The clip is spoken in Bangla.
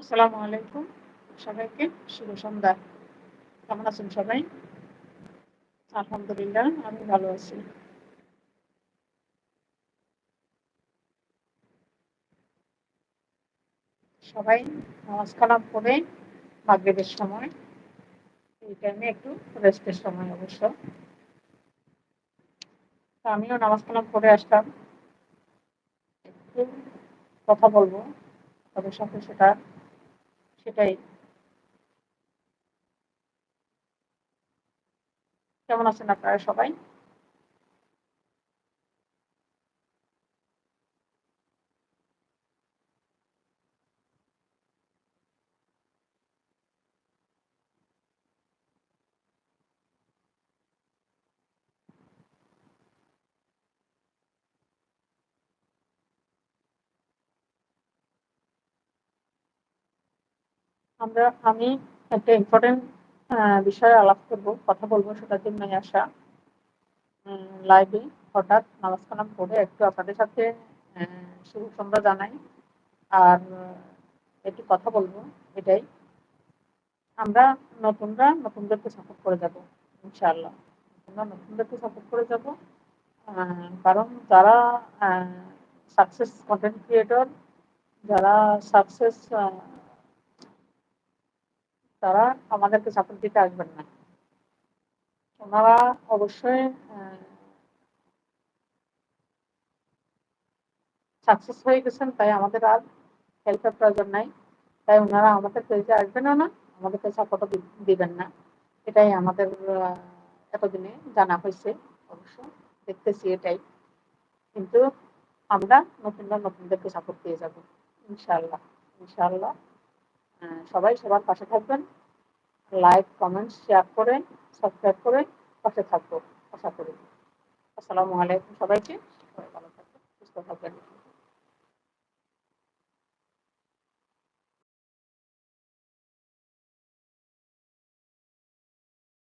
আসসালামু আলাইকুম সবাইকে, শুভ সন্ধ্যা। কেমন আছেন সবাই? আলহামদুলিল্লাহ, আমি ভালো আছি। সবাই নামাজ কালাম করে মাগরিবের সময়। এই টাইমে একটু রেস্টের সময় অবশ্য। আমিও নামাজ কালাম করে আসলাম। একটু কথা বলব তাদের সাথে সেটা সেটাই। কেমন আছেন আপনারা সবাই? আমরা, আমি একটা ইম্পর্টেন্ট বিষয়ে আলাপ করব, কথা বলব সেটার জন্যই আসা লাইভে হঠাৎ নামাজ কালাম পড়ে একটু আপনাদের সাথে শুভ সন্ধ্যা জানাই। আর, একটু কথা বলব, এটাই। আমরা নতুনরা নতুনদেরকে সাপোর্ট করে যাব, ইনশাআল্লাহ। আমরা নতুনদেরকে সাপোর্ট করে যাব কারণ যারা সাকসেস কন্টেন্ট ক্রিয়েটর যারা সাকসেস তারা আমাদেরকে সাপোর্ট দিতে আসবেন না। ওনারা অবশ্যই সাকসেস হয়ে গেছেন, তাই আমাদের আর হেল্পের প্রয়োজন নাই। তাই ওনারা আমাদের পেজে আসবেনও না, আমাদেরকে সাপোর্টও দিবেন না। এটাই আমাদের এতদিনে জানা হয়েছে, অবশ্য দেখতেছি এটাই। কিন্তু আমরা নতুনরা নতুনদেরকে সাপোর্ট দিয়ে যাব ইনশাল্লাহ ইনশাল্লাহ সবাই সবার পাশে থাকবেন। লাইক কমেন্ট শেয়ার করে সাবস্ক্রাইব করে পাশে থাকব, আশা করি। আসসালামু আলাইকুম সবাইকে।